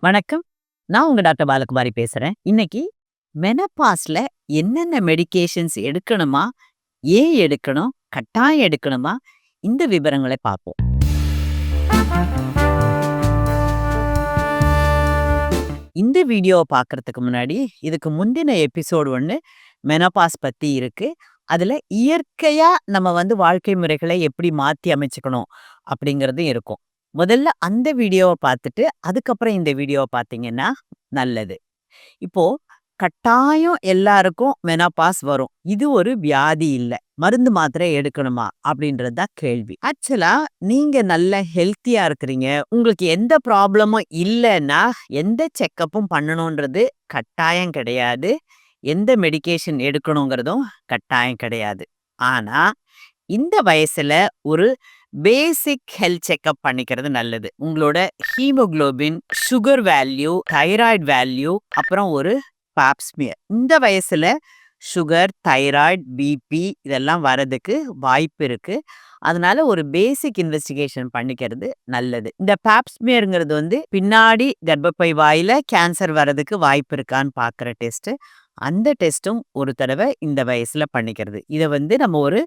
வணக்கம். நான் உங்க டாக்டர் பாலகுமாரி பேசுறேன். இன்னைக்கு மெனபாஸ்ல என்னென்ன மெடிக்கேஷன்ஸ் எடுக்கணுமா? ஏன் எடுக்கணும்? கட்டாயம் எடுக்கணுமா? இந்த விவரங்களை பார்ப்போம். இந்த வீடியோவை பார்க்கறதுக்கு முன்னாடி, இதுக்கு முந்தின எபிசோடு ஒன்று மெனபாஸ் பத்தி இருக்கு. அதில் இயற்கையாக நம்ம வந்து வாழ்க்கை முறைகளை எப்படி மாற்றி அமைச்சுக்கணும் அப்படிங்கிறது இருக்கும். முதல்ல அந்த வீடியோவை பார்த்துட்டு, அதுக்கப்புறம் இந்த வீடியோவை பார்த்தீங்கன்னா நல்லது. இப்போ கட்டாயம் எல்லாருக்கும் மெனாபாஸ் வரும். இது ஒரு வியாதி இல்ல. மருந்து மாத்திரை எடுக்கணுமா? அப்படின்றது தான் கேள்வி. ஆக்சுவலா நீங்க நல்ல ஹெல்த்தியா இருக்கிறீங்க. உங்களுக்கு எந்த ப்ராப்ளமும் இல்லன்னா, எந்த செக்கப்பும் பண்ணணுன்றது கட்டாயம் கிடையாது. எந்த மெடிகேஷன் எடுக்கணுங்கிறதும் கட்டாயம் கிடையாது. ஆனா, இந்த வயசுல ஒரு பேசிக் ஹெல்த் செக்கப் பண்ணிக்கிறது நல்லது. உங்களோட haemoglobin, sugar value, thyroid value, அப்புறம் ஒரு பாப்ஸ்மியர் இந்த வயசுல சுகர், தைராய்டு, பிபி இதெல்லாம் வரதுக்கு வாய்ப்பு இருக்கு. அதனால ஒரு பேசிக் இன்வெஸ்டிகேஷன் பண்ணிக்கிறது நல்லது. இந்த பேப்ஸ்மியருங்கிறது வந்து பின்னாடி கர்ப்பப்பை வாயில கேன்சர் வரதுக்கு வாய்ப்பு இருக்கான்னு பார்க்குற டெஸ்ட். அந்த டெஸ்ட்டும் ஒரு தடவை இந்த வயசில் பண்ணிக்கிறது. இதை வந்து நம்ம ஒரு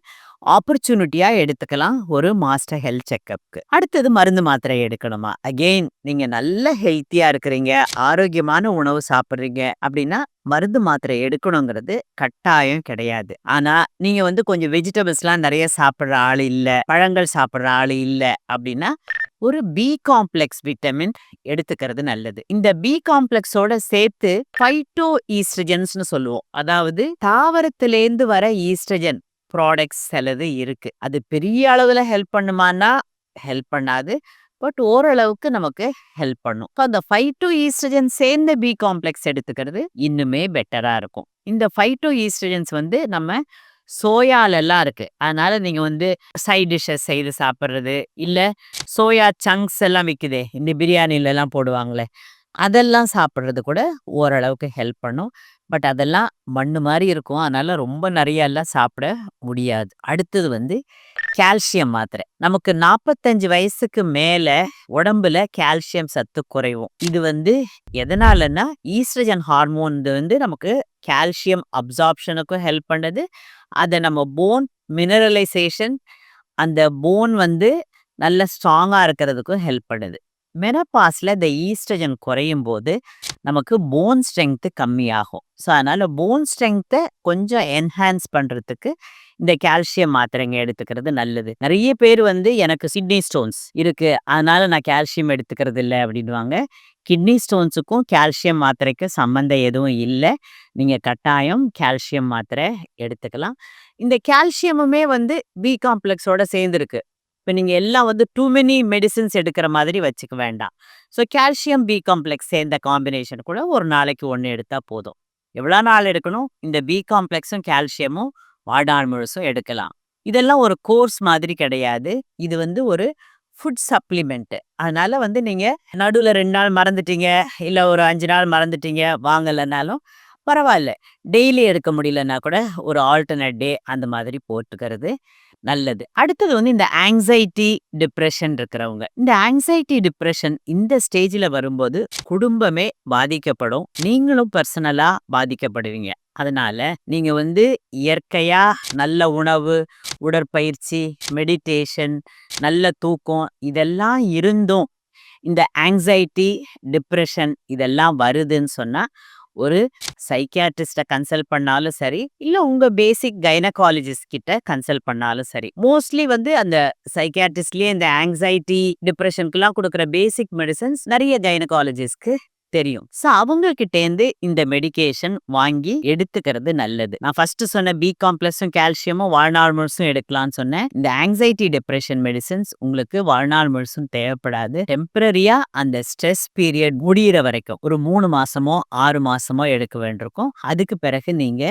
ஆப்பர்ச்சுனிட்டியாக எடுத்துக்கலாம். ஒரு மாஸ்டர் ஹெல்த் செக்கப்க்கு. அடுத்தது மருந்து மாத்திரை எடுக்கணுமா? அகெயின் நீங்கள் நல்ல ஹெல்த்தியாக இருக்கிறீங்க. ஆரோக்கியமான உணவு சாப்பிட்றீங்க அப்படின்னா, மருந்து மாத்திரை எடுக்கணுங்கிறது கட்டாயம் கிடையாது. ஆனா, நீங்க வந்து கொஞ்சம் வெஜிடபிள்ஸ்லாம் நிறைய சாப்பிட்ற ஆள் இல்லை பழங்கள் சாப்பிட்ற ஆள் இல்லை அப்படின்னா, ஒரு பி காம்ப்ளெக்ஸ் விட்டமின் எடுத்துக்கிறது நல்லது. இந்த பி காம்ப்ளெக்ஸோட சேர்த்து பைட்டோ ஈஸ்ட்ரஜன்ஸ்னு சொல்லுவோம். அதாவது தாவரத்திலேருந்து வர ஈஸ்ட்ரஜன் ப்ராடக்ட்ஸ் சிலது இருக்கு. அது பெரிய அளவுல ஹெல்ப் பண்ணுமான்னா, ஹெல்ப் பண்ணாது. பட் ஓரளவுக்கு நமக்கு ஹெல்ப் பண்ணும். அந்த ஃபைட்டோ ஈஸ்ட்ரஜன் சேர்ந்த பி காம்ப்ளெக்ஸ் எடுத்துக்கிறது இன்னுமே பெட்டரா இருக்கும். இந்த ஃபைட்டோ ஈஸ்ட்ரஜன்ஸ் வந்து நம்ம சோயாலெல்லாம் இருக்கு. அதனால நீங்க வந்து சைட் டிஷ்ஷஸ் செய்து சாப்பிடுறது, இல்ல சோயா சங்க்ஸ் எல்லாம் விக்குதே, இந்த பிரியாணிலலாம் போடுவாங்களே, அதெல்லாம் சாப்பிடுறது கூட ஓரளவுக்கு ஹெல்ப் பண்ணும். பட் அதெல்லாம் மண்ணு மாதிரி இருக்கும். அதனால ரொம்ப நெறையலாம் சாப்பிட முடியாது. அடுத்தது வந்து கால்சியம் மாத்திரை. நமக்கு 45 வயசுக்கு மேல உடம்புல கால்சியம் சத்து குறைவும் இது வந்து எதனாலன்னா, ஈஸ்ட்ரஜன் ஹார்மோன் வந்து நமக்கு கால்சியம் அப்சார்ப்ஷனுக்கும் ஹெல்ப் பண்ணுது. அதை நம்ம போன் மினரலைசேஷன் அந்த போன் வந்து நல்ல ஸ்ட்ராங்காக இருக்கிறதுக்கும் ஹெல்ப் பண்ணுது. மெனப்பாஸில் இந்த ஈஸ்ட்ரஜன் குறையும் போது நமக்கு போன் ஸ்ட்ரென்த்து கம்மியாகும். ஸோ அதனால் போன் ஸ்ட்ரென்த்தை கொஞ்சம் என்ஹான்ஸ் பண்ணுறதுக்கு இந்த கால்சியம் மாத்திரைங்க எடுத்துக்கிறது நல்லது. நிறைய பேர் வந்து எனக்கு கிட்னி ஸ்டோன்ஸ் இருக்கு. அதனால நான் கால்சியம் எடுத்துக்கிறது இல்ல அப்படின்வாங்க கிட்னி ஸ்டோன்ஸுக்கும் கால்சியம் மாத்திரைக்கும் சம்மந்தம் எதுவும் இல்ல. நீங்க கட்டாயம் கால்சியம் மாத்திரை எடுத்துக்கலாம். இந்த கால்சியமுமே வந்து பி காம்ப்ளெக்ஸோட சேர்ந்துருக்கு இப்ப நீங்க எல்லாம் வந்து டூ மெனி மெடிசின்ஸ் எடுக்கிற மாதிரி வச்சுக்க வேண்டாம். ஸோ கால்சியம், பி காம்ப்ளெக்ஸ் சேர்ந்த காம்பினேஷன் கூட ஒரு நாளைக்கு 1 எடுத்தா போதும். எவ்வளோ நாள் எடுக்கணும்? இந்த பி காம்ப்ளெக்ஸும், கால்சியமும் வாழ்நாள் முழுசும் எடுக்கலாம். இதெல்லாம் ஒரு கோர்ஸ் மாதிரி கிடையாது. இது வந்து ஒரு ஃபுட் சப்ளிமெண்ட்டு அதனால் வந்து நீங்கள் நடுவில் ரெண்டு நாள் மறந்துட்டீங்க, இல்லை ஒரு அஞ்சு நாள் மறந்துட்டீங்க, வாங்கலைனாலும் பரவாயில்ல டெய்லி எடுக்க முடியலன்னா கூட ஒரு ஆல்டர்னேட் டே அந்த மாதிரி போட்டுக்கிறது நல்லது. அடுத்தது வந்து இந்த ஆங்ஸைட்டி, டிப்ரெஷன் இருக்கிறவங்க. இந்த ஆங்ஸைட்டி, டிப்ரெஷன் இந்த ஸ்டேஜில் வரும்போது குடும்பமே பாதிக்கப்படும். நீங்களும் பர்சனலாக பாதிக்கப்படுவீங்க. அதனால நீங்க வந்து இயற்கையா நல்ல உணவு, உடற்பயிற்சி, மெடிடேஷன், நல்ல தூக்கம் இதெல்லாம் இருந்தும், இந்த ஆங்ஸைட்டி, டிப்ரெஷன் இதெல்லாம் வருதுன்னு சொன்னா, ஒரு சைக்கியாட்ரிஸ்ட்ட கன்சல்ட் பண்ணாலும் சரி, இல்ல உங்க பேசிக் கைனகாலஜிஸ்ட் கிட்ட கன்சல்ட் பண்ணாலும் சரி. மோஸ்ட்லி வந்து அந்த சைக்கியாட்ரிஸ்ட்லயே இந்த ஆங்ஸைட்டி, டிப்ரஷனுக்குலாம் கொடுக்குற பேசிக் மெடிசன்ஸ் நிறைய கைனகாலஜிஸ்ட்க்கு தெரியும். ஸோ அவங்க கிட்டேருந்து இந்த மெடிகேஷன் வாங்கி எடுத்துக்கிறது நல்லது. நான் ஃபர்ஸ்ட் சொன்ன பி காம்ப்ளெக்ஸும், கால்சியமும் வாழ்நாள் முழுசும் எடுக்கலாம்னு சொன்னேன். இந்த ஆங்ஸைட்டி, டிப்ரெஷன் மெடிசின்ஸ் உங்களுக்கு வாழ்நாள் முழுசும் தேவைப்படாது. டெம்பரரியா அந்த ஸ்ட்ரெஸ் பீரியட் முடியிற வரைக்கும் ஒரு மூணு மாசமோ, ஆறு மாசமோ எடுக்க வேண்டியிருக்கும். அதுக்கு பிறகு நீங்க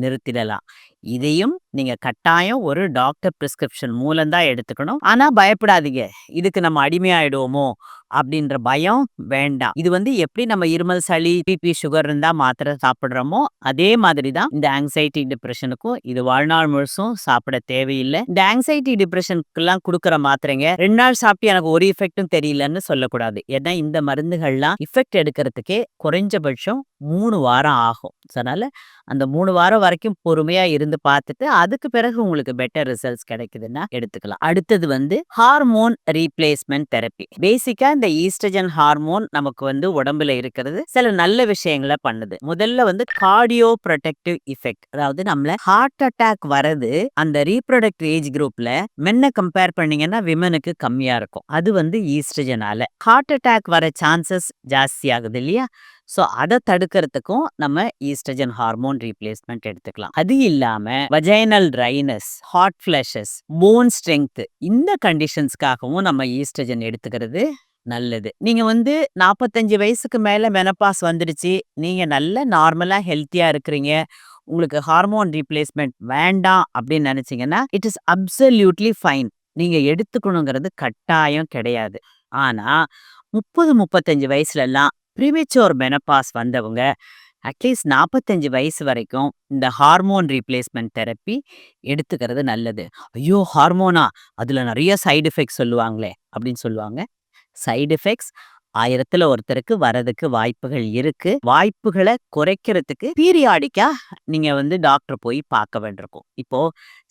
நிறுத்திடலாம். இதையும் நீங்க கட்டாயம் ஒரு டாக்டர் பிரிஸ்கிரிப்ஷன் மூலம்தான் எடுத்துக்கணும். ஆனா பயப்படாதீங்க. இதுக்கு நம்ம அடிமையாயிடுவோமோ? அப்படின்ற பயம் வேண்டாம். இது வந்து எப்படி நம்ம இருமல் சளி பிபி சுகர் இருந்தா மாத்திரை சாப்பிடுறோமோ அதே மாதிரி தான் இந்த ஆங்ஸைட்டி டிப்ரெஷனுக்கும் இது வாழ்நாள் முழுசும் சாப்பிட தேவையில்லை. இந்த ஆங்ஸைட்டி டிப்ரெஷனுக்குலாம் கொடுக்குற மாத்திரைங்க ரெண்டு நாள் சாப்பிட்டு எனக்கு ஒரு இஃபெக்டும் தெரியலன்னு சொல்லக்கூடாது. ஏன்னா இந்த மருந்துகள்லாம் இஃபெக்ட் எடுக்கிறதுக்கே குறைஞ்சபட்சம் மூணு வாரம் ஆகும். அதனால அந்த மூணு வாரம் வரைக்கும் பொறுமையா இருந்து பார்த்துட்டு அதுக்கு பிறகு உங்களுக்கு பெட்டர் ரிசல்ட்ஸ் கிடைக்குதுன்னா எடுத்துக்கலாம். அடுத்தது வந்து ஹார்மோன் ரீப்ளேஸ்மெண்ட் தெரப்பி பேசிக்கா இந்த ஈஸ்ட்ரஜன் ஹார்மோன் நமக்கு வந்து உடம்புல இருக்கிறது சில நல்ல விஷயங்களை பண்ணுது. முதல்ல வந்து கார்டியோ ப்ரொடெக்டிவ் இஃபெக்ட் அதாவது நம்மள ஹார்ட் அட்டாக் வரது அந்த ரீப்ரொடக்டிவ் ஏஜ் குரூப்ல மென்ன கம்பேர் பண்ணீங்கன்னா விமனுக்கு கம்மியா இருக்கும். அது வந்து ஈஸ்ட்ரஜனால ஹார்ட் அட்டாக் வர சான்சஸ் ஜாஸ்தி ஆகுது இல்லையா? ஸோ அதை தடுக்கிறதுக்கும் நம்ம ஈஸ்ட்ரஜன் ஹார்மோன் ரீப்ளேஸ்மெண்ட் எடுத்துக்கலாம். அது இல்லாம vaginal dryness hot flushes bone strength இந்த கண்டிஷன்ஸ்க்காகவும் நம்ம ஈஸ்ட்ரஜன் எடுத்துக்கிறது நல்லது. நீங்க வந்து நாற்பத்தஞ்சு வயசுக்கு மேல மெனப்பாஸ் வந்துடுச்சு. நீங்க நல்ல நார்மலா ஹெல்த்தியா இருக்கிறீங்க. உங்களுக்கு ஹார்மோன் ரீப்ளேஸ்மெண்ட் வேண்டாம் அப்படின்னு நினைச்சீங்கன்னா இட் இஸ் அப்சல்யூட்லி ஃபைன் நீங்க எடுத்துக்கணுங்கிறது கட்டாயம் கிடையாது. ஆனா முப்பது முப்பத்தஞ்சு வயசுல எல்லாம் ப்ரீமெச்சோர் மெனப்பாஸ் வந்தவங்க அட்லீஸ்ட் நாற்பத்தஞ்சு வயசு வரைக்கும் இந்த ஹார்மோன் ரீப்ளேஸ்மெண்ட் தெரப்பி எடுத்துக்கிறது நல்லது. ஐயோ ஹார்மோனா அதில் நிறைய சைடு எஃபெக்ட்ஸ் சொல்லுவாங்களே அப்படின்னு சொல்லுவாங்க. சைடு எஃபெக்ட்ஸ் ஆயிரத்துல ஒருத்தருக்கு வரதுக்கு வாய்ப்புகள் இருக்கு. வாய்ப்புகளை குறைக்கிறதுக்கு பீரியாடிக்கா நீங்க வந்து டாக்டர் போய் பார்க்க வேண்டியிருக்கும். இப்போ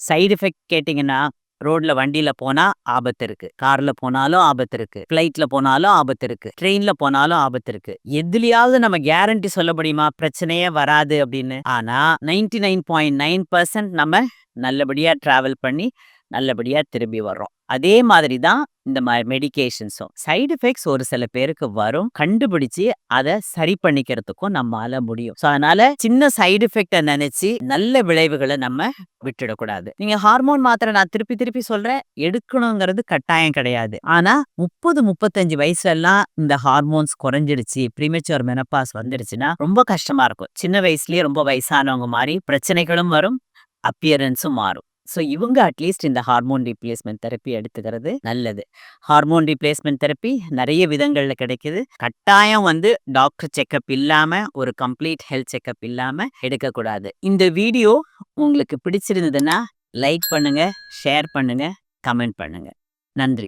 சைடு எஃபெக்ட் கேட்டிங்கன்னா ரோட்ல வண்டியில போனா ஆபத்து இருக்கு. கார்ல போனாலும் ஆபத்து இருக்கு. பிளைட்ல போனாலும் ஆபத்து இருக்கு. ட்ரெயின்ல போனாலும் ஆபத்து இருக்கு. எதுலயாவது நம்ம கேரண்டி சொல்ல முடியுமா? பிரச்சனையே வராது அப்படின்னு. ஆனா ninety nine point nine percent நம்ம நல்லபடியா டிராவல் பண்ணி நல்லபடியா திரும்பி வர்றோம். அதே மாதிரி தான் இந்த மெடிகேஷன்ஸும் சைடு எஃபெக்ட்ஸ் ஒரு சில பேருக்கு வரும். கண்டுபிடிச்சு அதை சரி பண்ணிக்கிறதுக்கும் நம்மால முடியும். ஸோ அதனால சின்ன சைடு எஃபெக்டை நினைச்சு நல்ல விளைவுகளை நம்ம விட்டுடக்கூடாது. நீங்க ஹார்மோன் மாத்திரை நான் திருப்பி திருப்பி சொல்றேன். எடுக்கணுங்கிறது கட்டாயம் கிடையாது. ஆனா முப்பது முப்பத்தஞ்சு வயசுல எல்லாம் இந்த ஹார்மோன்ஸ் குறைஞ்சிடுச்சு ப்ரீமெச்சோர் மெனப்பாஸ் வந்துடுச்சுன்னா ரொம்ப கஷ்டமா இருக்கும். சின்ன வயசுலயே ரொம்ப வயசானவங்க மாதிரி பிரச்சனைகளும் வரும் அப்பியரன்ஸும் மாறும். ஸோ இவங்க அட்லீஸ்ட் இந்த ஹார்மோன் ரீப்ளேஸ்மெண்ட் தெரப்பி எடுத்துக்கிறது நல்லது. ஹார்மோன் ரீப்ளேஸ்மெண்ட் தெரப்பி நிறைய விதங்களில் கிடைக்குது. கட்டாயம் வந்து டாக்டர் செக்கப் இல்லாம ஒரு கம்ப்ளீட் ஹெல்த் செக்கப் இல்லாம எடுக்கக்கூடாது. இந்த வீடியோ உங்களுக்கு பிடிச்சிருந்ததுன்னா லைக் பண்ணுங்க ஷேர் பண்ணுங்க கமெண்ட் பண்ணுங்க. நன்றி.